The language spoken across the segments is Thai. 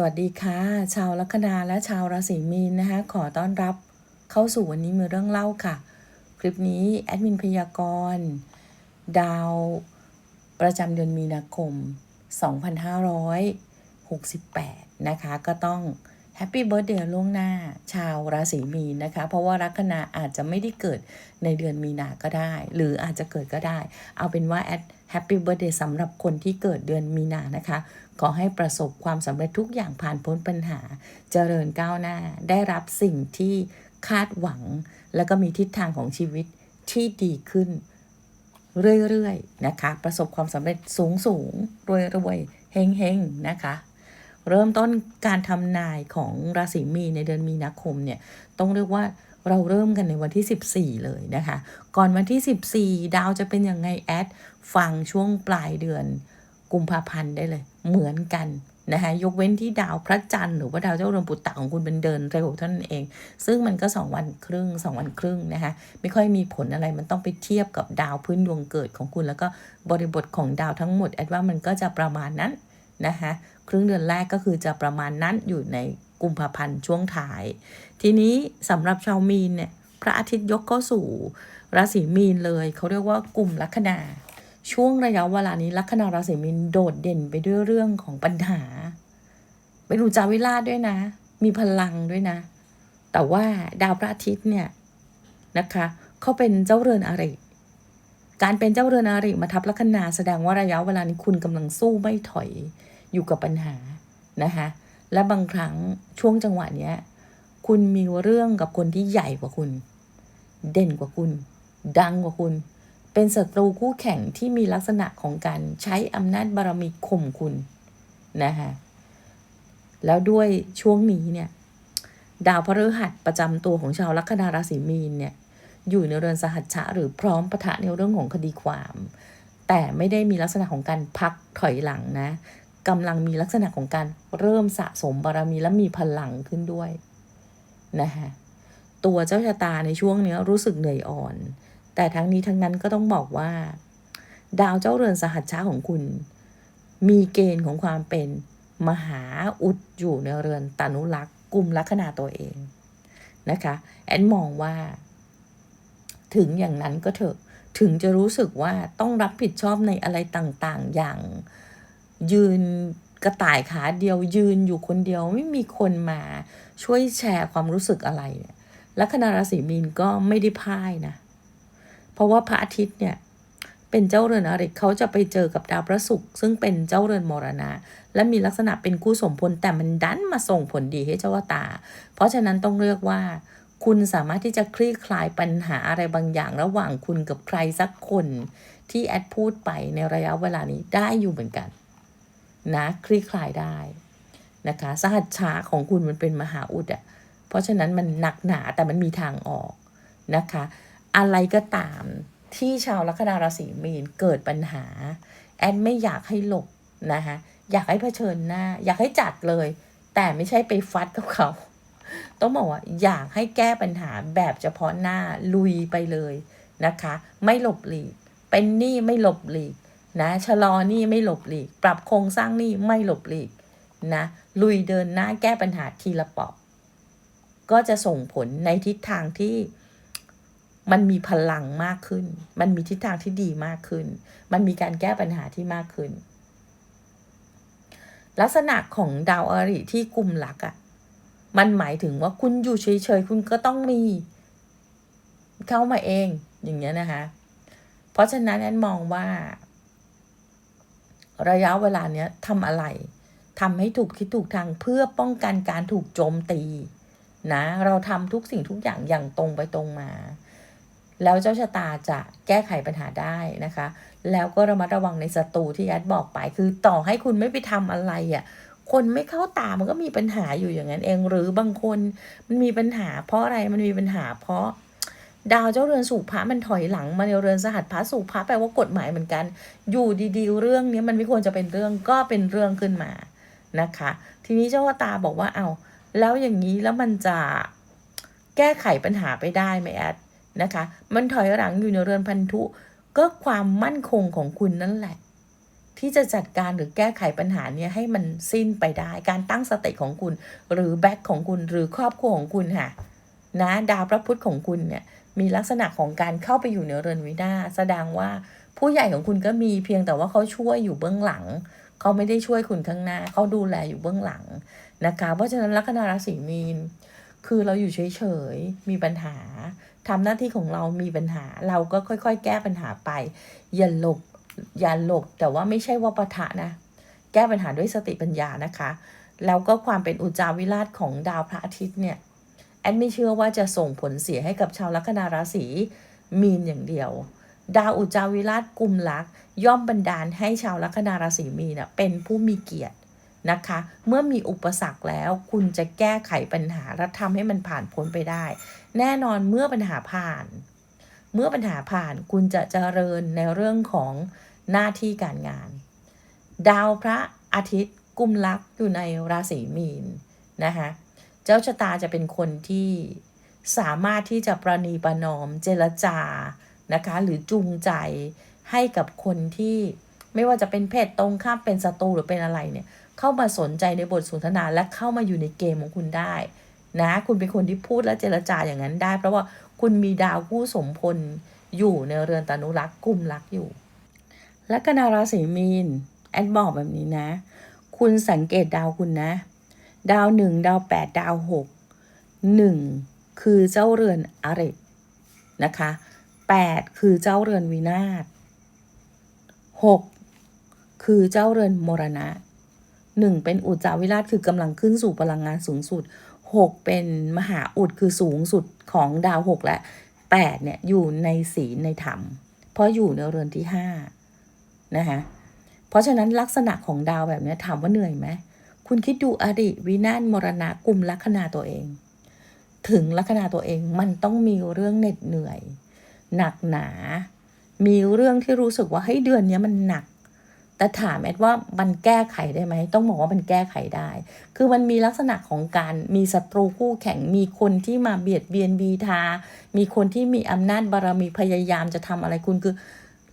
สวัสดีค่ะ ชาวลัคนาและชาวราศีมีนนะคะ ขอต้อนรับเข้าสู่วันนี้มีเรื่องเล่าค่ะ คลิปนี้แอดมินพยากรณ์ดาวประจำเดือนมีนาคม 2568 นะคะ ก็ต้องแฮปปี้เบิร์ a เดย์ล่วงหน้าชาวราศีมีนนะคะ เพราะว่าลัคนาอาจจะไม่ได้เกิดในเดือนมีนาก็ได้ หรืออาจจะเกิดก็ได้ เอาเป็นว่าแอด แฮปปี้เบิร์เดย์สำหรับคนที่เกิดเดือนมีนานะคะ ขอให้ประสบความสำเร็จทุกอย่างผ่านพ้นปัญหา เจริญก้าวหน้า ได้รับสิ่งที่คาดหวัง แล้วก็มีทิศทางของชีวิตที่ดีขึ้น เรื่อยๆนะคะ ประสบความสำเร็จสูงสูงรวยรวยเฮงเฮงๆนะคะ เริ่มต้นการทำนายของราศีมีในเดือนมีนาคมเนี่ย ต้องเรียกว่า เราเริ่มกันในวันที่ 14 เลยนะคะ ก่อนวันที่ 14 ดาวจะเป็นยังไงแอด ฟังช่วงปลายเดือนกุมภาพันธ์ได้เลย เหมือนกันนะคะยกเว้นที่ดาวพระจันทร์หรือว่าดาวเจ้าเรือนปุตตะของคุณเป็นเดินเร็วเท่านั้นเอง ซึ่งมันก็ 2 วันครึ่ง 2 วันครึ่งนะคะไม่ค่อยมีผลอะไรมันต้องไปเทียบกับดาวพื้นดวงเกิดของคุณ แล้วก็บริบทของดาวทั้งหมดแอดว่ามันก็จะประมาณนั้นนะคะครึ่งเดือนแรกก็คือจะประมาณนั้นอยู่ในกุมภาพันธ์ช่วงท้าย ทีนี้สำหรับชาวมีนเนี่ยพระอาทิตย์ยกเข้าสู่ราศีมีนเลย เขาเรียกว่ากลุ่มลัคนา ช่วงระยะเวลานี้ลัคนาราศีมีนโดดเด่นไปด้วยเรื่องของปัญหา เป็นอุจาวิราชด้วยนะ มีพลังด้วยนะ แต่ว่าดาวพระอาทิตย์เนี่ยนะคะเขาเป็นเจ้าเรือนอาริการเป็นเจ้าเรือนอาริมาทับลัคนาแสดงว่าระยะเวลานี้คุณกำลังสู้ไม่ถอยอยู่กับปัญหานะคะและบางครั้งช่วงจังหวะเนี้ย คุณมีเรื่องกับคนที่ใหญ่กว่าคุณ เด่นกว่าคุณ ดังกว่าคุณ เป็นศัตรูคู่แข่งที่มีลักษณะของการใช้อำนาจบารมีข่มคุณนะคะแล้วด้วยช่วงนี้เนี่ย ดาวพฤหัสประจำตัวของชาวลัคนาราศีมีนเนี่ย อยู่ในเรือนสหัชชะหรือพร้อมปะทะในเรื่องของคดีความ แต่ไม่ได้มีลักษณะของการพักถอยหลังนะกำลังมีลักษณะของการเริ่มสะสมบารมีและมีพลังขึ้นด้วย นะคะตัวเจ้าชะตาในช่วงเนี้ยรู้สึกเหนื่อยอ่อน แต่ทั้งนี้ทั้งนั้นก็ต้องบอกว่า ดาวเจ้าเรือนสหัชชะของคุณ มีเกณฑ์ของความเป็นมหาอุดอยู่ในเรือนตานุลักษ์กลุ่มลัคนาตัวเองนะคะแอนมองว่า ถึงอย่างนั้นก็เถอะถึงจะรู้สึกว่าต้องรับผิดชอบในอะไรต่างๆ อย่างยืน กระต่ายขาเดียวยืนอยู่คนเดียวไม่มีคนมาช่วยแชร์ความรู้สึกอะไรเนี่ยลัคนาราศีมีนก็ไม่ได้พ่ายนะ เพราะว่าพระอาทิตย์เนี่ยเป็นเจ้าเรือนอริเขาจะไปเจอกับดาวพระศุกร์ซึ่งเป็นเจ้าเรือนมรณะ และมีลักษณะเป็นคู่สมพลแต่มันดันมาส่งผลดีให้เจ้าตา เพราะฉะนั้นต้องเรียกว่า คุณสามารถที่จะคลี่คลายปัญหาอะไรบางอย่างระหว่างคุณกับใครสักคน ที่แอดพูดไปในระยะเวลานี้ได้อยู่เหมือนกัน นะคลี่คลายได้นะคะสหัชชาของคุณมันเป็นมหาอุดอะเพราะฉะนั้นมันหนักหนาแต่มันมีทางออกนะคะ อะไรก็ตามที่ชาวลัคนาราศีมีนเกิดปัญหา แอนไม่อยากให้หลบนะคะอยากให้เผชิญหน้า อยากให้จัดเลย แต่ไม่ใช่ไปฟัดกับเขา ต้องบอกว่าอยากให้แก้ปัญหาแบบเฉพาะหน้าลุยไปเลยนะคะ ไม่หลบหลีก เป็นหนี้ไม่หลบหลีก นะชะลอหนี้ไม่หลบหลีก ปรับโครงสร้างหนี้ไม่หลบหลีกนะลุยเดินหน้าแก้ปัญหาทีละปอกก็จะส่งผลในทิศทางที่มันมีพลังมากขึ้น มันมีทิศทางที่ดีมากขึ้น มันมีการแก้ปัญหาที่มากขึ้น ลักษณะของดาวอริที่กลุ่มหลักอะ่ะ มันหมายถึงว่าคุณอยู่เฉยๆ คุณก็ต้องมี เข้ามาเองอย่างเงี้ยนะคะ เพราะฉะนั้นแอนมองว่า ระยะเวลาเนี้ยทำอะไรทำให้ถูกทิศถูกทางเพื่อป้องกันการถูกโจมตีนะเราทำทุกสิ่งทุกอย่างอย่างตรงไปตรงมา แล้วเจ้าชะตาจะแก้ไขปัญหาได้นะคะ แล้วก็ระมัดระวังในศัตรูที่แอดบอกไป คือต่อให้คุณไม่ไปทำอะไรอะ่ะคนไม่เข้าตามันก็มีปัญหาอยู่อย่างนั้นเอง หรือบางคนมันมีปัญหาเพราะอะไรมันมีปัญหาเพราะ ดาวเจ้าเรือนสู่พระมันถอยหลังมาในเรือนสหัสพระสู่พระแปลว่ากฎหมายเหมือนกัน อยู่ดีๆ เรื่องนี้มันไม่ควรจะเป็นเรื่องก็เป็นเรื่องขึ้นมานะคะ ทีนี้เจ้าตาบอกว่าเอาแล้วอย่างนี้แล้วมันจะแก้ไขปัญหาไปได้ไหมแอดนะคะ มันถอยหลังอยู่ในเรือนพันธุ ก็ความมั่นคงของคุณนั่นแหละ ที่จะจัดการหรือแก้ไขปัญหาเนี้ยให้มันสิ้นไปได้ การตั้งสติของคุณ หรือแบ็คของคุณหรือครอบครัวของคุณค่ะนะดาวพระพุธของคุณเนี่ย มีลักษณะของการเข้าไปอยู่ในเรือนวินาศแสดงว่าผู้ใหญ่ของคุณก็มีเพียงแต่ว่าเขาช่วยอยู่เบื้องหลัง เขาไม่ได้ช่วยคุณข้างหน้า เขาดูแลอยู่เบื้องหลังนะคะ เพราะฉะนั้นลัคนาราศีมีน คือเราอยู่เฉยๆมีปัญหาทำหน้าที่ของเรามีปัญหา เราก็ค่อยๆ แก้ปัญหาไป อย่าหลบอย่าหลบ แต่ว่าไม่ใช่ว่าปะทะนะ แก้ปัญหาด้วยสติปัญญานะคะ แล้วก็ความเป็นอุจจาวิราชของดาวพระอาทิตย์เนี่ย แอนไม่เชื่อว่าจะส่งผลเสียให้กับชาวลัคนาราศีมีนอย่างเดียว ดาวอุจาวิราชกุมลักษย่อมบันดาลให้ชาวลัคนาราศีมีนเน่ะเป็นผู้มีเกียรตินะคะ เมื่อมีอุปสรรคแล้วคุณจะแก้ไขปัญหาและทำให้มันผ่านพ้นไปได้ แน่นอนเมื่อปัญหาผ่าน เมื่อปัญหาผ่านคุณจะเจริญในเรื่องของหน้าที่การงาน ดาวพระอาทิตย์กุมลักษ์อยู่ในราศีมีนนะคะ เจ้าชะตาจะเป็นคนที่สามารถที่จะประนีประนอมเจรจานะคะ หรือจูงใจให้กับคนที่ไม่ว่าจะเป็นเพศตรงข้ามเป็นศัตรูหรือเป็นอะไรเนี่ย เข้ามาสนใจในบทสนทนาและเข้ามาอยู่ในเกมของคุณได้นะ คุณเป็นคนที่พูดและเจรจาอย่างนั้นได้ เพราะว่าคุณมีดาวผู้สมพลอยู่ในเรือนตานุรักษ์กุมรักษ์อยู่ และกนาราศีมีนแอดบอกแบบนี้นะ คุณสังเกตดาวคุณนะ ดาวหนึ่งดาวแปดดาวหกหนึ่งคือเจ้าเรือนอรินะคะแปดคือเจ้าเรือนวินาศหกคือเจ้าเรือนมรณะหนึ่งเป็นอุจจาวิราชคือกำลังขึ้นสู่พลังงานสูงสุดหกเป็นมหาอุดคือสูงสุดของดาวหกและแปดเนี่ยอยู่ในศีลในธรรม เพราะอยู่ในเรือนที่ห้านะคะเพราะฉะนั้นลักษณะของดาวแบบนี้ถามว่าเหนื่อยไหม คุณคิดดูอดีตวินาศมรณะกลุ่มลัคนาตัวเอง ถึงลัคนาตัวเองมันต้องมีเรื่องเหน็ดเหนื่อย หนักหนา มีเรื่องที่รู้สึกว่าให้ยเดือนนี้มันหนัก แต่ถามแอดว่ามันแก้ไขได้ไหมต้องบอกว่ามันแก้ไขได้ คือมันมีลักษณะของการมีศัตรูคู่แข่งมีคนที่มาเบียดเบียนบีทา มีคนที่มีอำนาจบารมีพยายามจะทำอะไรคุณคือ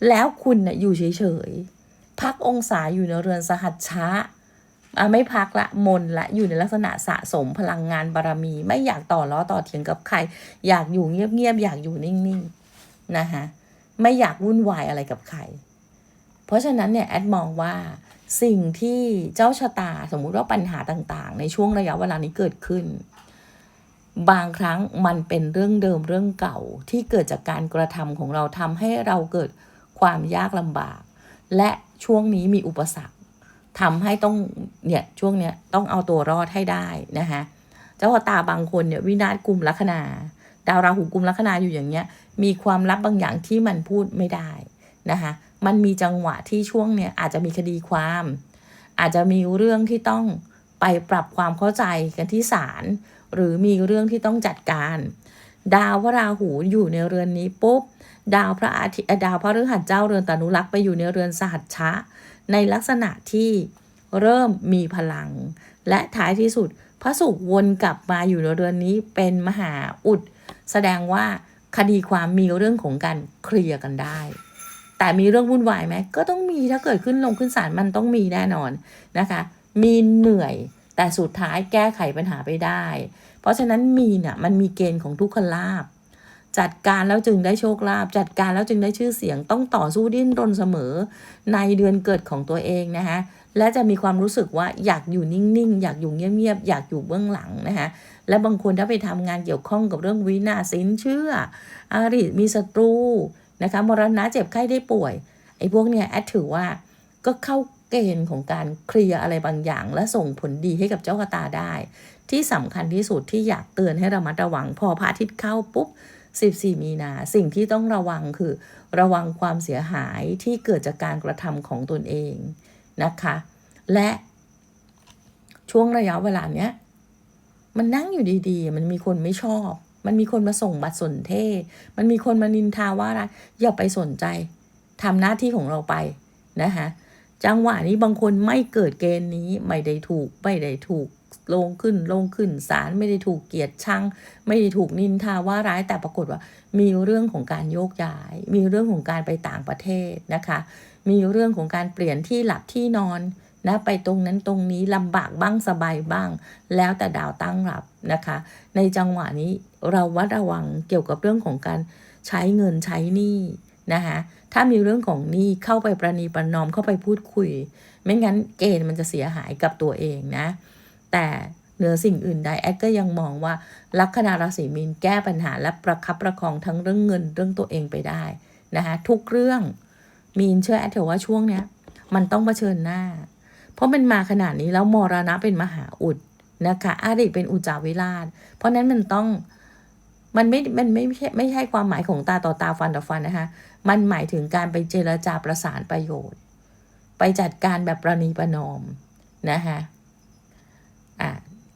แล้วคุณน่ะอยู่เฉยๆพักองศาอยู่ในเรือนสหัชชะ ไม่พักละมนละอยู่ในลักษณะสะสมพลังงานบารมี ไม่อยากต่อล้อต่อเถียงกับใคร อยากอยู่เงียบๆอยากอยู่นิ่งๆนะคะไม่อยากวุ่นวายอะไรกับใคร เพราะฉะนั้นเนี่ยแอดมองว่าสิ่งที่เจ้าชะตาสมมุติว่าปัญหาต่างๆ ในช่วงระยะเวลานี้เกิดขึ้น บางครั้งมันเป็นเรื่องเดิมเรื่องเก่าที่เกิดจากการกระทำของเราทำให้เราเกิดความยากลำบาก และช่วงนี้มีอุปสรรค ทำให้ต้องเนี่ยช่วงเนี้ยต้องเอาตัวรอดให้ได้นะคะเจ้าตาบางคนเนี่ยวินาศกลุ่มลัคนา ดาวราหูกลุ่มลัคนาอยู่อย่างเงี้ย มีความลับบางอย่างที่มันพูดไม่ได้นะคะมันมีจังหวะที่ช่วงเนี้ยอาจจะมีคดีความ อาจจะมีเรื่องที่ต้องไปปรับความเข้าใจกันที่ศาลหรือมีเรื่องที่ต้องจัดการ ดาวราหูอยู่ในเรือนนี้ปุ๊บ ดาวพระอาทิตย์ดาวพระฤหัสเจ้าเรือนตานุรักษ์ไปอยู่ในเรือนสหัชชะ ในลักษณะที่เริ่มมีพลัง และท้ายที่สุด พระศุกร์วนกลับมาอยู่ในเรือนนี้เป็นมหาอุด แสดงว่าคดีความมีเรื่องของการเคลียร์กันได้ แต่มีเรื่องวุ่นวายไหมก็ต้องมีถ้าเกิดขึ้นลงขึ้นศาลมันต้องมีแน่นอนนะคะ มีเหนื่อยแต่สุดท้ายแก้ไขปัญหาไปได้ เพราะฉะนั้นมีเนี่ยมันมีเกณฑ์ของทุกขลาบ จัดการแล้วจึงได้โชคลาภจัดการแล้วจึงได้ชื่อเสียงต้องต่อสู้ดิ้นรนเสมอ ในเดือนเกิดของตัวเองนะคะและจะมีความรู้สึกว่าอยากอยู่นิ่งๆ อยากอยู่เงียบๆ อยากอยู่เบื้องหลังนะคะและบางคนถ้าไปทำงานเกี่ยวข้องกับเรื่องวินาศินเชื่อ อาริมีศัตรูนะคะมรณะเจ็บไข้ได้ป่วยไอ้พวกเนี้ยแอดถือว่าก็เข้าเกณฑ์ของการเคลียร์อะไรบางอย่าง และส่งผลดีให้กับเจ้ากระตาได้ ที่สำคัญที่สุดที่อยากเตือนให้ระมัดระวังพอพระอาทิตย์เข้าปุ๊บ 14 มีนาสิ่งที่ต้องระวังคือ ระวังความเสียหายที่เกิดจากการกระทำของตนเองนะคะ และช่วงระยะเวลาเนี้ย มันนั่งอยู่ดีๆ มันมีคนไม่ชอบ มันมีคนมาส่งบัตรสนเทศ มันมีคนมานินทาว่าอะไรอย่าไปสนใจทำหน้าที่ของเราไปนะคะจังหวะนี้บางคนไม่เกิดเกณฑ์นี้ไม่ได้ถูก ไม่ได้ถูก ลงขึ้นลงขึ้นศาลไม่ได้ถูกเกียดชังไม่ได้ถูกนินทาว่าร้ายแต่ปรากฏว่า มีเรื่องของการโยกย้าย มีเรื่องของการไปต่างประเทศนะคะ มีเรื่องของการเปลี่ยนที่หลับที่นอนนะไปตรงนั้นตรงนี้ลำบากบ้างสบายบ้าง แล้วแต่ดาวตั้งรับนะคะ ในจังหวะนี้เราวัดระวังเกี่ยวกับเรื่องของการใช้เงินใช้หนี้นะคะถ้ามีเรื่องของหนี้เข้าไปประนีประนอมเข้าไปพูดคุย ไม่งั้นเกณฑ์มันจะเสียหายกับตัวเองนะ แต่เหนือสิ่งอื่นใดแอดก็ยังมองว่าลัคนาราศีมีนแก้ปัญหาและประคับประคองทั้งเรื่องเงินเรื่องตัวเองไปได้นะคะทุกเรื่องมีนเชื่อแอดเถอะว่าช่วงเนี้ยมันต้องเผชิญหน้า เพราะมันมาขนาดนี้แล้วมรณะเป็นมหาอุดนะคะอาริเป็นอุจจาวิราช เพราะนั้นมันต้องมันไม่ มันไม่ใช่ไม่ใช่ความหมายของตาต่อตาฟันต่อฟันนะคะ มันหมายถึงการไปเจรจาประสานประโยชน์ ไปจัดการแบบประนีประนอมนะคะ อะ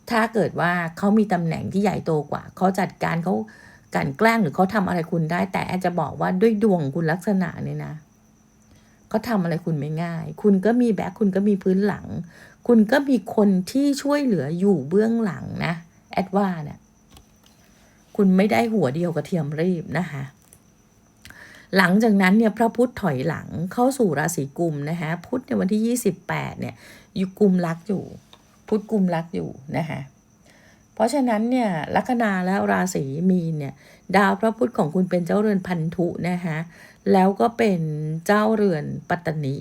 ถ้าเกิดว่าเขามีตำแหน่งที่ใหญ่โตกว่า เขาจัดการเขากลันแกล้งหรือเขาทำอะไรคุณได้ แต่แอนจะบอกว่าด้วยดวงคุณลักษณะเนี่ยนะเขาทำอะไรคุณไม่ง่าย คุณก็มีแบ็คคุณก็มีพื้นหลัง คุณก็มีคนที่ช่วยเหลืออยู่เบื้องหลังนะแอดว่าเนี่ยคุณไม่ได้หัวเดียวกระเทียมรีบนะคะหลังจากนั้นเนี่ยพระพุธถอยหลังเข้าสู่ราศีกุมนะคะพุธในวันที่ 28เนี่ยอยู่กุมรักอยู่ พุธกุมรักอยู่นะคะเพราะฉะนั้นเนี่ยลัคนาและราศีมีนเนี่ยดาวพระพุธของคุณเป็นเจ้าเรือนพันธุนะคะแล้วก็เป็นเจ้าเรือนปัตตนิ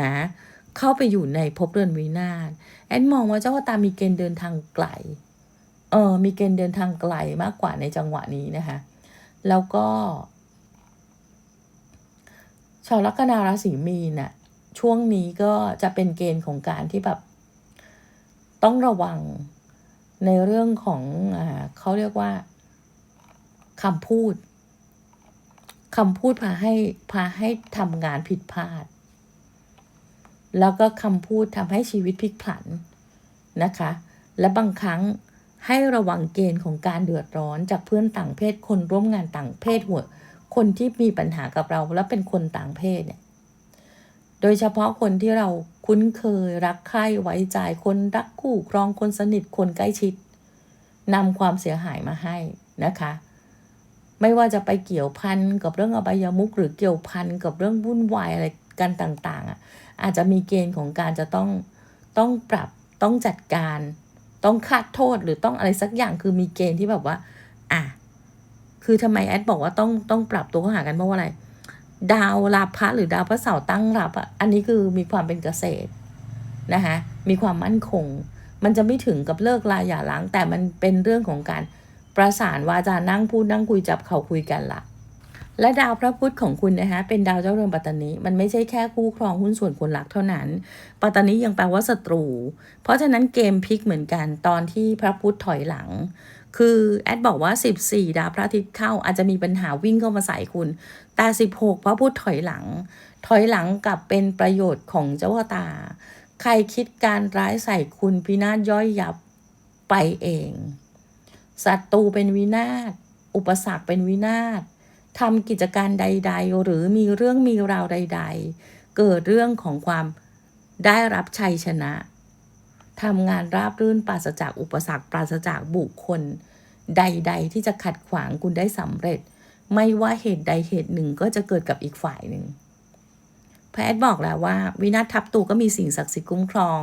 นะเข้าไปอยู่ในภพเรือนวินาศแอนมองว่าเจ้าตามีเกณฑ์เดินทางไกลเออมีเกณฑ์เดินทางไกลมากกว่าในจังหวะนี้นะคะแล้วก็ ชาวลัคนาราศีมีนน่ะช่วงนี้ก็จะเป็นเกณฑ์ของการที่แบบ ต้องระวังในเรื่องของอ่าเขาเรียกว่าคำพูดคำพูดพาให้พาให้ทำงานผิดพลาด แล้วก็คำพูดทำให้ชีวิตพลิกผันนะคะ และบางครั้งให้ระวังเกณฑ์ของการเดือดร้อนจากเพื่อนต่างเพศคนร่วมงานต่างเพศหัวคนที่มีปัญหากับเราและเป็นคนต่างเพศเนี่ย โดยเฉพาะคนที่เราคุ้นเคยรักใคร่ไว้ใจคนรักคู่ครองคนสนิทคนใกล้ชิดนำความเสียหายมาให้นะคะ ไม่ว่าจะไปเกี่ยวพันกับเรื่องอบายามุกหรือเกี่ยวพันกับเรื่องวุ่นวายอะไรกันต่างๆอะอาจจะมีเกณฑ์ของการจะต้องต้องปรับต้องจัดการ ต้องคาดโทษหรือต้องอะไรสักอย่างคือมีเกณฑ์ที่แบบว่า อะคือทำไมแอดบอกว่าต้องต้องปรับตัวเข้าหากันเพราะว่าอะไร ดาวลาภะหรือดาวพระเสาร์ตั้งรับอะอันนี้คือมีความเป็นเกษตรนะคะมีความมั่นคง มันจะไม่ถึงกับเลิกลาอย่าล้าง แต่มันเป็นเรื่องของการประสานวาจานั่งพูดนั่งคุยจับเขาคุยกันละและดาวพระพุธของคุณนะคะเป็นดาวเจ้าเรือนปัตตานีมันไม่ใช่แค่คู่ครองหุ้นส่วนคนรักเท่านั้น ปัตตานียังแปลว่าศัตรู เพราะฉะนั้นเกมพลิกเหมือนกันตอนที่พระพุธถอยหลัง คือแอดบอกว่า 14 ดาวพระอาทิตย์เข้าอาจจะมีปัญหาวิ่งเข้ามาใส่คุณ แต่ 16 พระพุธถอยหลัง ถอยหลังกลับเป็นประโยชน์ของเจ้าตา ใครคิดการร้ายใส่คุณพินาศย่อยยับไปเองศัตรูเป็นวินาศอุปสรรคเป็นวินาศทำกิจการใด ๆ หรือมีเรื่องมีราวใด ๆ เกิดเรื่องของความได้รับชัยชนะ ทำงานราบรื่นปราศจากอุปสรรค ปราศจากบุคคล ใด ๆ ที่จะขัดขวางคุณได้สำเร็จ ไม่ว่าเหตุใดเหตุหนึ่งก็จะเกิดกับอีกฝ่ายหนึ่งแพทย์บอกแล้วว่า วินาศทับตูก็มีสิ่งศักดิ์สิทธิ์คุ้มครอง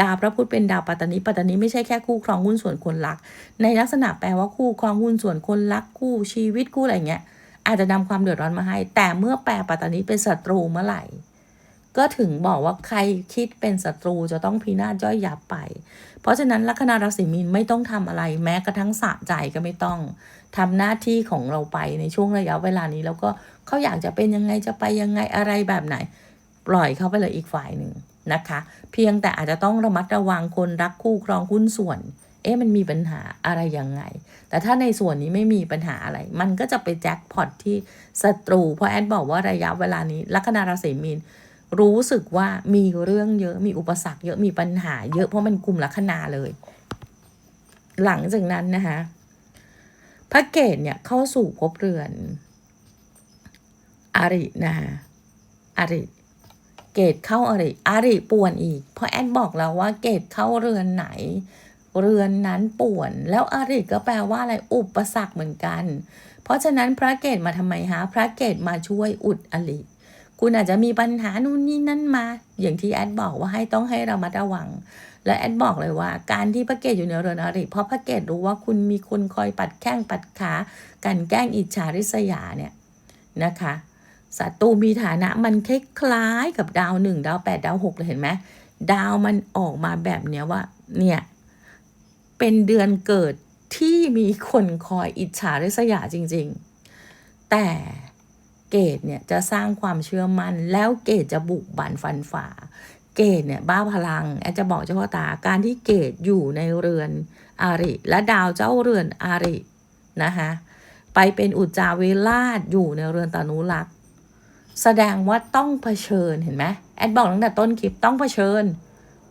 ดาวพระพุธเป็นดาวปัตตานีปัตตานีไม่ใช่แค่คู่ครองหุ้นส่วนคนรัก ในลักษณะแปลว่าคู่ครองหุ้นส่วนคนรักคู่ชีวิตคู่อะไรเงี้ยอาจจะนำความเดือดร้อนมาให้ แต่เมื่อแปลปัตตานีเป็นศัตรูเมื่อไหร่ ก็ถึงบอกว่าใครคิดเป็นศัตรูจะต้องพินาศย่อยยับไป เพราะฉะนั้นลัคนาราศีมีนไม่ต้องทำอะไร แม้กระทั่งสะใจก็ไม่ต้องทำหน้าที่ของเราไปในช่วงระยะเวลานี้ แล้วก็เขาอยากจะเป็นยังไงจะไปยังไงอะไรแบบไหน ปล่อยเขาไปเลยอีกฝ่ายหนึ่งนะคะ เพียงแต่อาจจะต้องระมัดระวังคนรักคู่ครองหุ้นส่วน เอ๊ะมันมีปัญหาอะไรยังไง แต่ถ้าในส่วนนี้ไม่มีปัญหาอะไร มันก็จะไปแจ็คพอตที่ศัตรู เพราะแอดบอกว่าระยะเวลานี้ลัคนาราศีมีน รู้สึกว่ามีเรื่องเยอะมีอุปสรรคเยอะมีปัญหาเยอะเพราะมันกลุ่มลัคนาเลย หลังจากนั้นนะคะพระเกตเนี่ยเข้าสู่ภพเรือนอารินะคะอาริเกตเข้าอริอริป่วนอีก เพราะแอดบอกแล้วว่าเกตเข้าเรือนไหน เรือนนั้นป่วน แล้วอริก็แปลว่าอะไรอุปสรรคเหมือนกัน เพราะฉะนั้นพระเกตมาทำไมฮะพระเกตมาช่วยอุดอริ คุณอาจจะมีปัญหานู่นนี่นั่นมา อย่างที่แอดบอกว่าให้ต้องให้เรามาระวัง และแอดบอกเลยว่า การที่พระเกตอยู่ในเรือนอริเพราะพระเกตรู้ว่าคุณมีคนคอยปัดแข้งปัดขากันแกล้งอิจฉาริษยาเนี่ยนะคะศัตรูมีฐานะมันคล้ายๆกับดาวหนึ่งดาวแปดดาวหกเลยเห็นไหมดาวมันออกมาแบบเนี้ยว่าเนี่ยเป็นเดือนเกิดที่มีคนคอยอิจฉาริษยาจริง ๆ แต่ เกตเนี่ยจะสร้างความเชื่อมัน่น แล้วเกตจะบุกบันฟันฝ่า เกตเนี่ยบ้าพลังแอดจะบอกเจ้าพ่อตาการที่เกตอยู่ในเรือนอาริ และดาวเจ้าเรือนอารินะคะไปเป็นอุจจาเวราชอยู่ในเรือนตานุรักษ์แสดงว่าต้องเผชิญเห็นไหมแอดบอกตั้งแต่ต้นคลิปต้องเผชิญ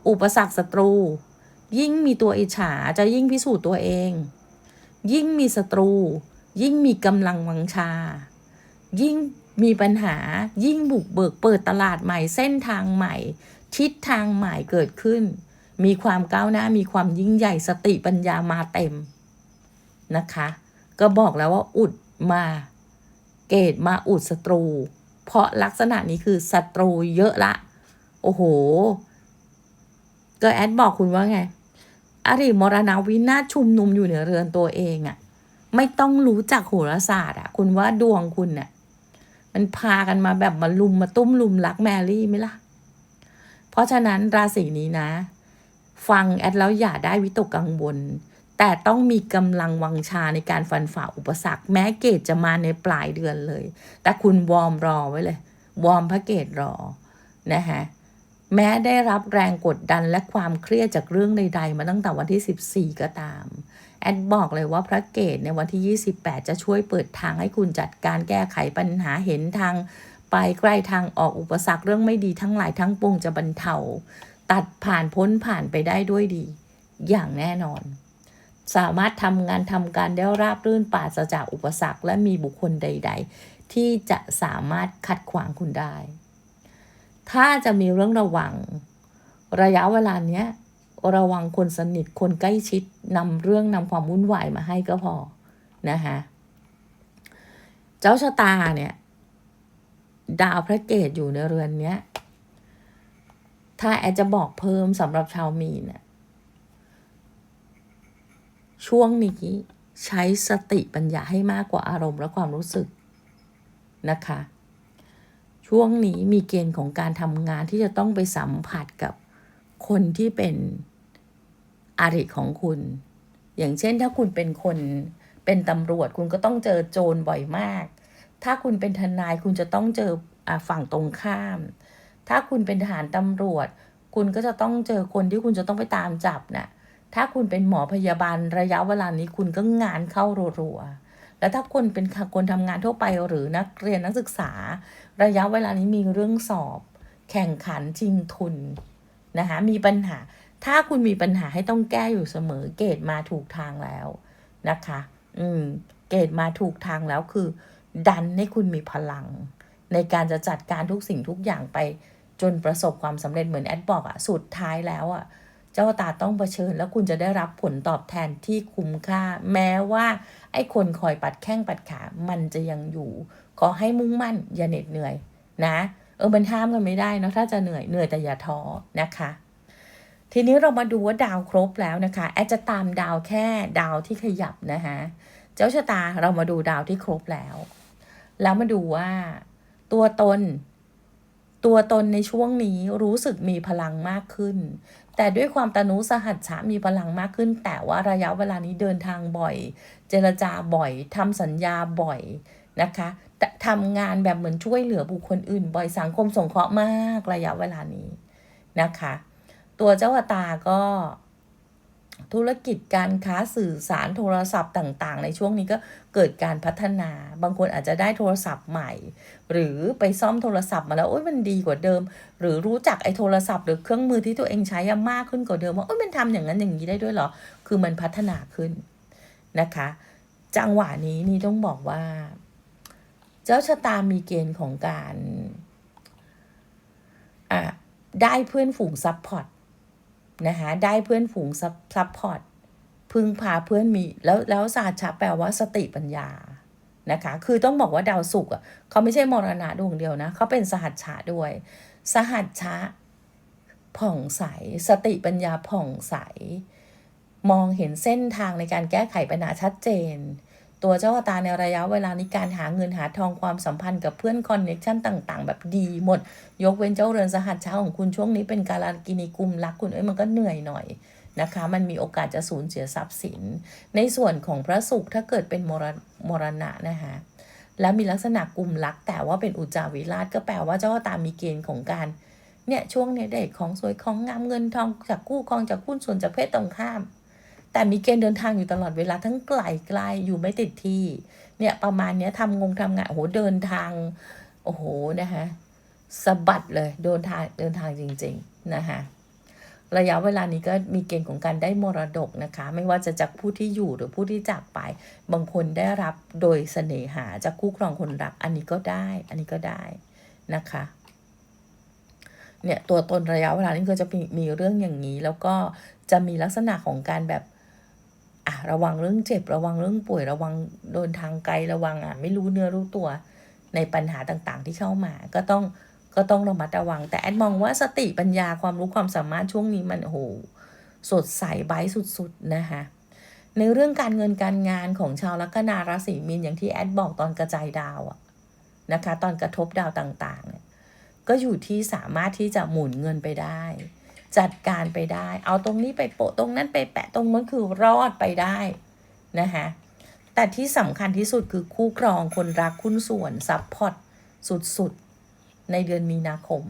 อุปสรรคศัตรู ยิ่งมีตัวอิจฉาจะยิ่งพิสูจน์ตัวเอง ยิ่งมีศัตรู ยิ่งมีกำลังวังชา ยิ่งมีปัญหายิ่งบุกเบิกเปิดตลาดใหม่เส้นทางใหม่ ทิศทางใหม่เกิดขึ้น มีความก้าวหน้ามีความยิ่งใหญ่สติปัญญามาเต็มนะคะ ก็บอกแล้วว่าอุดมา เกตมาอุดศัตรู เพราะลักษณะนี้คือศัตรูเยอะละ โอ้โห ก็แอดบอกคุณว่าไง อริมรณวินาชุมนุมอยู่ในเรือนตัวเองอะไม่ต้องรู้จักโหราศาสตร์อะคุณว่าดวงคุณเนี่ย มันพากันมาแบบมาลุมมาตุ้มลุมรักแมรี่ไหมล่ะ เพราะฉะนั้นราศีนี้นะ ฟังแอดแล้วอย่าได้วิตกกังวล แต่ต้องมีกำลังวังชาในการฟันฝ่าอุปสรรค แม้เกตจะมาในปลายเดือนเลย แต่คุณวอร์มรอไว้เลย วอร์มพระเกตรอนะคะแม้ได้รับแรงกดดันและความเครียดจากเรื่องใด ๆ มาตั้งแต่วันที่ 14 ก็ตาม แอดบอกเลยว่าพระเกตในวันที่ 28 จะช่วยเปิดทางให้คุณจัดการแก้ไขปัญหาเห็นทางไปใกล้ทางออกอุปสรรคเรื่องไม่ดีทั้งหลายทั้งปวงจะบรรเทาตัดผ่านพ้นผ่านไปได้ด้วยดี อย่างแน่นอน สามารถทำงานทำการได้ราบรื่นปราศจากอุปสรรคและมีบุคคลใด ๆ ที่จะสามารถขัดขวางคุณได้ ถ้าจะมีเรื่องระวัง ระยะเวลาเนี้ย ระวังคนสนิทคนใกล้ชิดนำเรื่องนำความวุ่นวายมาให้ก็พอนะคะเจ้าชะตาเนี่ยดาวพระเกตอยู่ในเรือนเนี้ย ถ้าแอดจะบอกเพิ่มสำหรับชาวมีนเนี่ยช่วงนี้ใช้สติปัญญาให้มากกว่าอารมณ์และความรู้สึกนะคะ ช่วงนี้มีเกณฑ์ของการทำงานที่จะต้องไปสัมผัสกับคนที่เป็น อาริของคุณ อย่างเช่นถ้าคุณเป็นคนเป็นตำรวจคุณก็ต้องเจอโจรบ่อยมาก ถ้าคุณเป็นทนายคุณจะต้องเจอฝั่งตรงข้าม ถ้าคุณเป็นทหารตำรวจ คุณก็จะต้องเจอคนที่คุณจะต้องไปตามจับนะ่ะถ้าคุณเป็นหมอพยาบาลระยะเวลานี้คุณก็งานเข้ารัวๆ แล้วถ้าคนเป็นคนทำงานทั่วไปหรือนักเรียนนักศึกษา ระยะเวลานี้มีเรื่องสอบ แข่งขันจริงทุนนะคะมีปัญหา ถ้าคุณมีปัญหาให้ต้องแก้อยู่เสมอ เกตมาถูกทางแล้วนะคะ อืม เกตมาถูกทางแล้วคือ ดันให้คุณมีพลัง ในการจะจัดการทุกสิ่งทุกอย่างไป จนประสบความสำเร็จเหมือนแอดบอกอะสุดท้ายแล้วอะเจ้าตาต้องเผชิญ แล้วคุณจะได้รับผลตอบแทนที่คุ้มค่า แม้ว่า ไอ้คนคอยปัดแข้งปัดขา มันจะยังอยู่ ขอให้มุ่งมั่น อย่าเหน็ดเหนื่อย นะ เออมันห้ามกันไม่ได้เนาะถ้าจะเหนื่อยเหนื่อยแต่อย่าท้อนะคะ ทีนี้เรามาดูว่าดาวครบแล้วนะคะแอดจะตามดาวแค่ดาวที่ขยับนะคะเจ้าชะตาเรามาดูดาวที่ครบแล้ว แล้วมาดูว่า ตัวตน ตัวตนในช่วงนี้รู้สึกมีพลังมากขึ้น แต่ด้วยความตนุสหัสฉะมีพลังมากขึ้น แต่ว่าระยะเวลานี้เดินทางบ่อย เจรจาบ่อยทำสัญญาบ่อยนะคะทำงานแบบเหมือนช่วยเหลือบุคคลอื่น บ่อยสังคมสงเคราะห์มากระยะเวลานี้นะคะ ตัวเจ้าตาก็ ธุรกิจการค้าสื่อสารโทรศัพท์ต่าง ๆ ในช่วงนี้ก็เกิดการพัฒนา บางคนอาจจะได้โทรศัพท์ใหม่ หรือไปซ่อมโทรศัพท์มาแล้วโอ้ยมันดีกว่าเดิม หรือรู้จักไอ้โทรศัพท์ หรือเครื่องมือที่ตัวเองใช้มากขึ้นกว่าเดิมว่าโอ้ยมันทำอย่างนั้นอย่างนี้ได้ด้วยเหรอ คือมันพัฒนาขึ้นนะคะ จังหวะนี้นี่ต้องบอกว่า เจ้าชะตามีเกณฑ์ของการอ่ได้เพื่อนฝูงซัพพอร์ต นะคะได้เพื่อนฝูงซัพซัพพอร์ตพึ่งพาเพื่อนมีแล้วแล้วศาสตร์ชะแปลว่าสติปัญญานะคะ คือต้องบอกว่าดาวศุกร์อะเขาไม่ใช่มรณะดวงเดียวนะเขาเป็นสหัชชะด้วย สหัชชะผ่องใส สติปัญญาผ่องใส มองเห็นเส้นทางในการแก้ไขปัญหาชัดเจน ตัวเจ้าตาในระยะเวลานี้การหาเงินหาทองความสัมพันธ์กับเพื่อนคอนเน็ชันต่างๆ แบบดีหมด ยกเว้นเจ้าเรือนสหัสเช้าของคุณช่วงนี้เป็นการากินีกุมรักคุณเอ้ยมันก็เหนื่อยหน่อยนะคะ มันมีโอกาสจะสูญเสียทรัพย์สิน ในส่วนของพระศุกร์ถ้าเกิดเป็นมรมรณะนะคะแล้วมีลักษณะกุมรักแต่ว่าเป็นอุจจาวิราชก็แปลว่าเจ้าตามีเกณฑ์ของการเนี่ยช่วงเนี้ยได้ของสวยของงามเงินทองจากคู่ครองจากหุ้นส่วนจากเพศตรงข้าม แต่มีเกณฑ์เดินทางอยู่ตลอดเวลาทั้งไกลไกลอยู่ไม่ติดที่ เนี่ยประมาณเนี้ยทำงงทำงานโอ้โหเดินทาง โอ้โหนะคะสะบัดเลยเดินทางเดินทางจริง ๆนะคะระยะเวลานี้ก็มีเกณฑ์ของการได้มรดกนะคะ ไม่ว่าจะจากผู้ที่อยู่หรือผู้ที่จากไป บางคนได้รับโดยเสน่หาจากคู่ครองคนรัก อันนี้ก็ได้ อันนี้ก็ได้นะคะ เนี่ยตัวตนระยะเวลานี้ก็จะมีมีเรื่องอย่างนี้ แล้วก็จะมีลักษณะของการแบบ อะระวังเรื่องเจ็บ ระวังเรื่องป่วยระวังเดินทางไกลระวังอะไม่รู้เนื้อรู้ตัวในปัญหาต่างๆ ที่เข้ามา ก็ต้องก็ต้องระมัดระวัง แต่แอดมองว่าสติปัญญาความรู้ความสามารถช่วงนี้มันโอ้โหสดใสไบสุดๆนะคะในเรื่องการเงินการงานของชาวลัคนาราศีมีนอย่างที่แอดบอกตอนกระจายดาวอะนะคะ ตอนกระทบดาวต่างๆเนี่ยก็อยู่ที่สามารถที่จะหมุนเงินไปได้ จัดการไปได้ เอาตรงนี้ไปโปะตรงนั้นไปแปะตรงนั้นคือรอดไปได้นะคะแต่ที่สำคัญที่สุดคือคู่ครองคนรักคุณส่วนซัพพอร์ตสุดๆ ในเดือนมีนาคม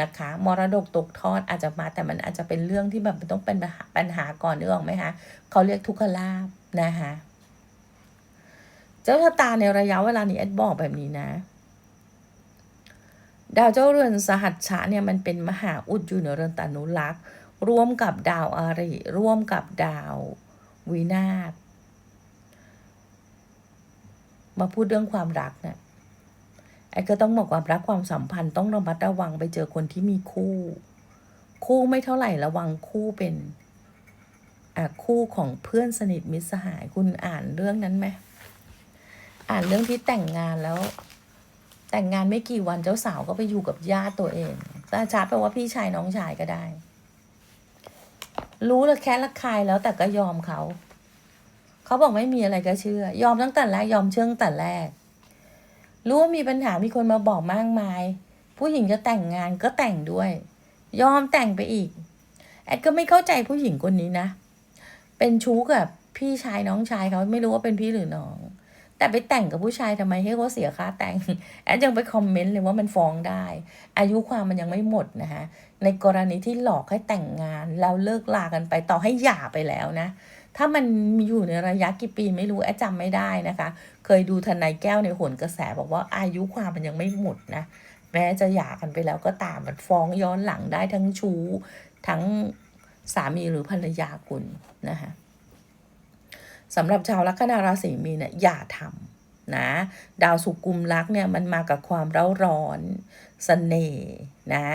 นะคะมรดกตกทอดอาจจะมาแต่มันอาจจะเป็นเรื่องที่แบบมันต้องเป็นปัญหาปัญหาก่อนนึกออกไหมคะเขาเรียกทุกขลาบนะคะเจ้าชะตาในระยะเวลานี้แอดบอกแบบนี้นะ ดาวเจ้าเรือนสหัชชะเนี่ยมันเป็นมหาอุดอยู่ในเรือนตานุรักษ์ร่วมกับดาวอาริร่วมกับดาววินาศมาพูดเรื่องความรักเนะี่ยไอ้ก็ต้องบอกความรักความสัมพันธ์ต้องระมัดระวังไปเจอคนที่มีคู่ คู่ไม่เท่าไหร่ระวังคู่เป็นอะคู่ของเพื่อนสนิทมิตรสหายคุณอ่านเรื่องนั้นไหมอ่านเรื่องที่แต่งงานแล้ว แต่งงานไม่กี่วันเจ้าสาวก็ไปอยู่กับญาติตัวเองตาชาแปลว่าพี่ชายน้องชายก็ได้ รู้ละแค่ละคายแล้วแต่ก็ยอมเขาเขาบอกไม่มีอะไรก็เชื่อ ยอมตั้งแต่แรกยอมเชื่องแต่แรก รู้ว่ามีปัญหามีคนมาบอกมากมาย ผู้หญิงจะแต่งงานก็แต่งด้วย ยอมแต่งไปอีก แอดก็ไม่เข้าใจผู้หญิงคนนี้นะ เป็นชู้กับพี่ชายน้องชายเขาไม่รู้ว่าเป็นพี่หรือน้อง แต่ไปแต่งกับผู้ชายทำไมให้เขาเสียค่าแต่ง แอดยังไปคอมเมนต์เลยว่ามันฟ้องได้ อายุความมันยังไม่หมดนะคะในกรณีที่หลอกให้แต่งงานแล้วเลิกลากันไปต่อให้หย่าไปแล้วนะ ถ้ามันอยู่ในระยะกี่ปีไม่รู้แอดจำไม่ได้นะคะ เคยดูทนายแก้วในหนกระแสบอกว่าอายุความมันยังไม่หมดนะแม้จะหย่ากันไปแล้วก็ตามมันฟ้องย้อนหลังได้ทั้งชู้ทั้งสามีหรือภรรยาคุณนะคะ สำหรับชาวลัคนาราศีมีนเนี่ยอย่าทำนะดาวสุกุมรักเนี่ยมันมากับความเร้าร้อนสเสน่ห์นะ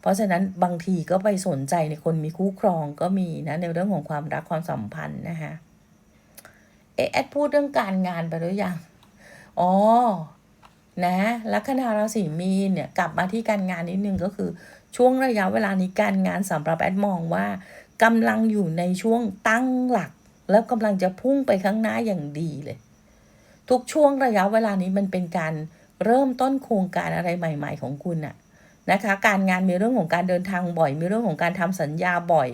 เพราะฉะนั้นบางทีก็ไปสนใจในคนมีคู่ครองก็มีนะในเรื่องของความรักความสัมพันธ์นะคะเอแอดพูดเรื่องการงานไปหรือยังอ๋อนะลัคนาราศีมีนเนี่ยกลับมาที่การงานนิดนึงก็คือช่วงระยะเวลานี้การงานสำหรับแอดมองว่ากำลังอยู่ในช่วงตั้งหลัก แล้วกำลังจะพุ่งไปข้างหน้าอย่างดีเลย ทุกช่วงระยะเวลานี้มันเป็นการเริ่มต้นโครงการอะไรใหม่ ๆ ของคุณอะนะคะ การงานมีเรื่องของการเดินทางบ่อย มีเรื่องของการทำสัญญาบ่อย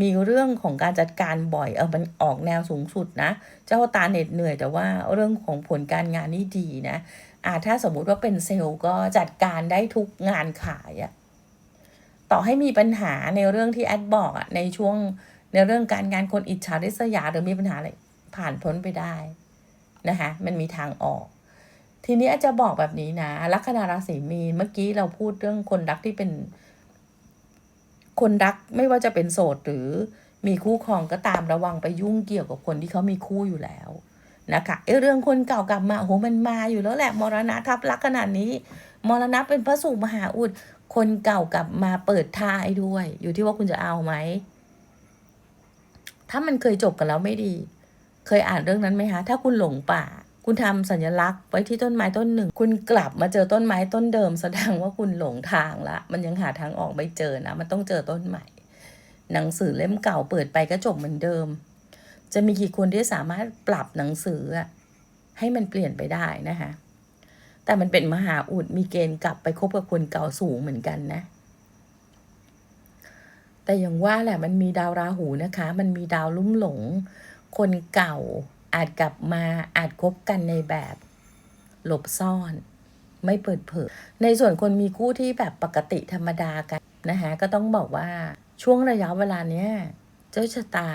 มีเรื่องของการจัดการบ่อยเออมันออกแนวสูงสุดนะ เจ้าตาเหน็ดเหนื่อยแต่ว่าเรื่องของผลการงานนี่ดีนะอ่าถ้าสมมุติว่าเป็นเซลล์ก็จัดการได้ทุกงานขายอะต่อให้มีปัญหาในเรื่องที่แอดบอกอะในช่วง ในเรื่องการงานคนอิจฉาริษยาหรือมีปัญหาอะไรผ่านพ้นไปได้นะคะมันมีทางออก ทีนี้อาจจะบอกแบบนี้นะลัคนาราศีมีนเมื่อกี้เราพูดเรื่องคนรักที่เป็น คนรักไม่ว่าจะเป็นโสดหรือมีคู่ครองก็ตามระวังไปยุ่งเกี่ยวกับคนที่เขามีคู่อยู่แล้วนะคะเอเรื่องคนเก่ากลับมาโอ้โหมันมาอยู่แล้วแหละมรณะทับลักขนาดนี้มรณะเป็นพระสุมหาอุดคนเก่ากลับมาเปิดท่าให้ด้วย อยู่ที่ว่าคุณจะเอาไหม ถ้ามันเคยจบกันแล้วไม่ดี เคยอ่านเรื่องนั้นไหมคะถ้าคุณหลงป่า คุณทำสัญลักษณ์ไว้ที่ต้นไม้ต้นหนึ่ง คุณกลับมาเจอต้นไม้ต้นเดิมแสดงว่าคุณหลงทางละ มันยังหาทางออกไม่เจอนะมันต้องเจอต้นใหม่ หนังสือเล่มเก่าเปิดไปก็จบเหมือนเดิม จะมีกี่คนที่สามารถปรับหนังสือให้มันเปลี่ยนไปได้นะคะแต่มันเป็นมหาอุดมีเกณฑ์กลับไปคบกับคนเก่าสูงเหมือนกันนะ แต่อย่างว่าแหละมันมีดาวราหูนะคะ มันมีดาวลุ่มหลง คนเก่าอาจกลับมาอาจคบกันในแบบหลบซ่อน ไม่เปิดเผย ในส่วนคนมีคู่ที่แบบปกติธรรมดากันนะคะก็ต้องบอกว่าช่วงระยะเวลาเนี้ยเจ้าชะตา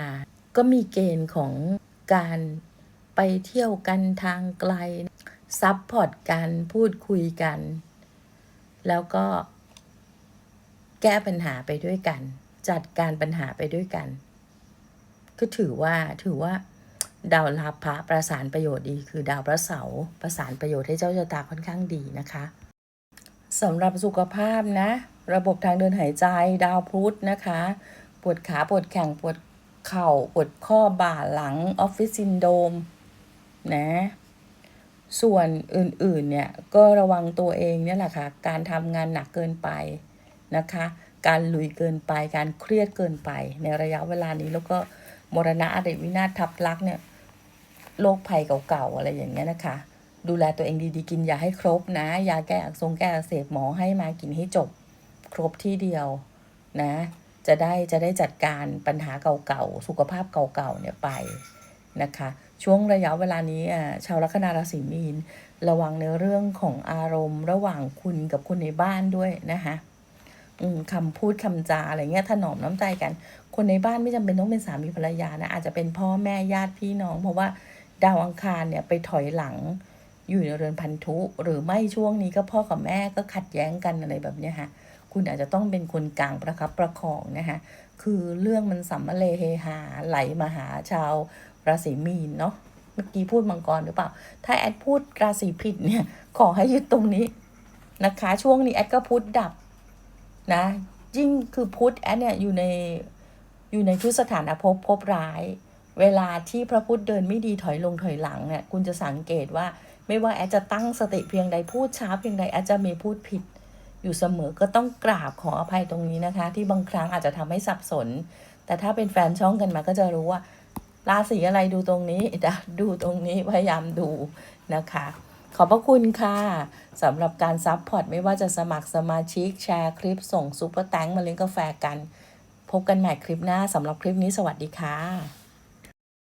ก็มีเกณฑ์ของการไปเที่ยวกันทางไกลซับพอร์ตกันพูดคุยกัน แล้วก็แก้ปัญหาไปด้วยกัน จัดการปัญหาไปด้วยกัน ก็ถือว่าถือว่า ดาวลาภะประสานประโยชน์ดี คือดาวพระเสาร์ประสานประโยชน์ให้เจ้าชะตาค่อนข้างดีนะคะสำหรับสุขภาพนะ ระบบทางเดินหายใจดาวพุธนะคะ ปวดขาปวดแข้งปวดเข่าปวดข้อบ่าหลังออฟฟิศซินโดมนะส่วนอื่นๆเนี่ยก็ระวังตัวเองเนี่ยแหละค่ะ การทำงานหนักเกินไปนะคะ การลุยเกินไป การเครียดเกินไป ในระยะเวลานี้แล้วก็มรณะอดีตวินาศทับลักษ์เนี่ยโรคภัยเก่าๆอะไรอย่างเงี้ยนะคะ ดูแลตัวเองดีๆกินยาให้ครบนะยาแก้อักทรงแก้อักเสบหมอให้มากินให้จบ ครบที่เดียวนะ จะได้จะได้จัดการปัญหาเก่าๆสุขภาพเก่าๆเนี่ยไปนะคะ ช่วงระยะเวลานี้อ่าชาวลัคนาราศีมีน ระวังในเรื่องของอารมณ์ ระหว่างคุณกับคนในบ้านด้วยนะคะ คำพูดคำจาอะไรเงี้ยถนอมน้ำใจกัน คนในบ้านไม่จำเป็นต้องเป็นสามีภรรยานะอาจจะเป็นพ่อแม่ญาติพี่น้อง เพราะว่าดาวอังคารเนี่ยไปถอยหลังอยู่ในเรือนพันธุ หรือไม่ช่วงนี้ก็พ่อกับแม่ก็ขัดแย้งกันอะไรแบบเนี้ยค่ะคุณอาจจะต้องเป็นคนกลางประคับประคองนะคะคือเรื่องมันสัมเลเฮฮาไหลมาหาชาวราศีมีนเนาะเมื่อกี้พูดมังกรหรือเปล่า ถ้าแอดพูดราศีผิดเนี่ยขอให้ยึดตรงนี้นะคะ ช่วงนี้แอดก็พุธดับ นะยิ่งคือพุทธแอดเนี่ยอยู่ในอยู่ในทุกสถานภพภพร้าย เวลาที่พระพุทธเดินไม่ดีถอยลงถอยหลังเนี่ยคุณจะสังเกตว่าไม่ว่าแอดจะตั้งสติเพียงใดพูดช้าเพียงใดแอดจะมีพูดผิด อยู่เสมอก็ต้องกราบขออภัยตรงนี้นะคะ ที่บางครั้งอาจจะทำให้สับสน แต่ถ้าเป็นแฟนช่องกันมาก็จะรู้ว่าราศีอะไรดูตรงนี้ดูตรงนี้พยายามดูนะคะ ขอบพระคุณค่ะสำหรับการซับพอร์ตไม่ว่าจะสมัครสมาชิกแชร์คลิปส่งซุปเปอร์แตงมาเลี้ยงกาแฟกัน พบกันใหม่คลิปหน้าสำหรับคลิปนี้สวัสดีค่ะ